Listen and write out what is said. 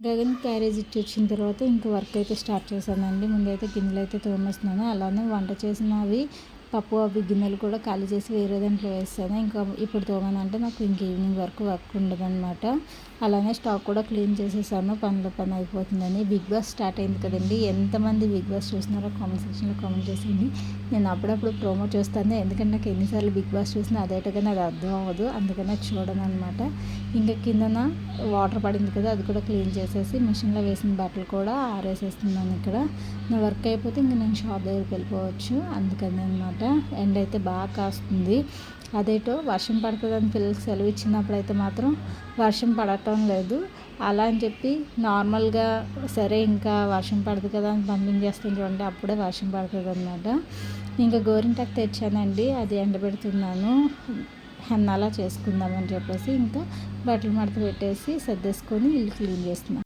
Gagan carriage ఇచ్చి వచ్చిన తర్వాత ఇంకా వర్క్ అయితే స్టార్ట్ చేశానండి. ముందైతే గిన్నెలు అయితే తోమేస్తున్నాను. అలానే వంట చేసినవి పప్పు అవి గిన్నెలు కూడా ఖాళీ చేసి వేరే దాంట్లో వేస్తాను. ఇంకా ఇప్పుడు తోమనంటే నాకు ఇంక ఈవినింగ్ వరకు వర్క్ ఉండదన్నమాట. అలానే స్టాక్ కూడా క్లీన్ చేసేసాను. పనుల పని అయిపోతుందని బిగ్ బాస్ స్టార్ట్ అయింది కదండి. ఎంతమంది బిగ్ బాస్ చూస్తున్నారో కామెంట్ సెక్షన్లో కామెంట్ చేసింది నేను అప్పుడప్పుడు ప్రోమో చూస్తాను. ఎందుకంటే నాకు ఎన్నిసార్లు బిగ్ బాస్ చూసినా అదేటగానే అది అర్థం అవ్వదు. అందుకనే చూడను అనమాట ఇంకా కిందన వాటర్ పడింది కదా అది కూడా క్లీన్ చేసేసి మిషన్లో వేసిన బట్టలు కూడా ఆరేసేస్తున్నాను ఇక్కడ. నా వర్క్ అయిపోతే ఇంక నేను షాప్ దగ్గరికి వెళ్ళిపోవచ్చు. అందుకని అనమాట అనమాట. ఎండ అయితే బాగా కాస్తుంది. అదేటో వర్షం పడుతుందని పిల్లలకి సెలవు ఇచ్చినప్పుడు అయితే మాత్రం వర్షం పడటం లేదు. అలా అని చెప్పి నార్మల్గా సరే ఇంకా వర్షం పడదు కదా అని పంపించేస్తుంది చూడండి అప్పుడే వర్షం పడుతుంది అనమాట ఇంకా గోరింటాకు తెచ్చానండి అది ఎండబెడుతున్నాను. హెన్నలా చేసుకుందామని చెప్పేసి ఇంకా బట్టలు మడత పెట్టేసి సర్దేసుకొని ఇల్లు క్లీన్ చేస్తున్నాను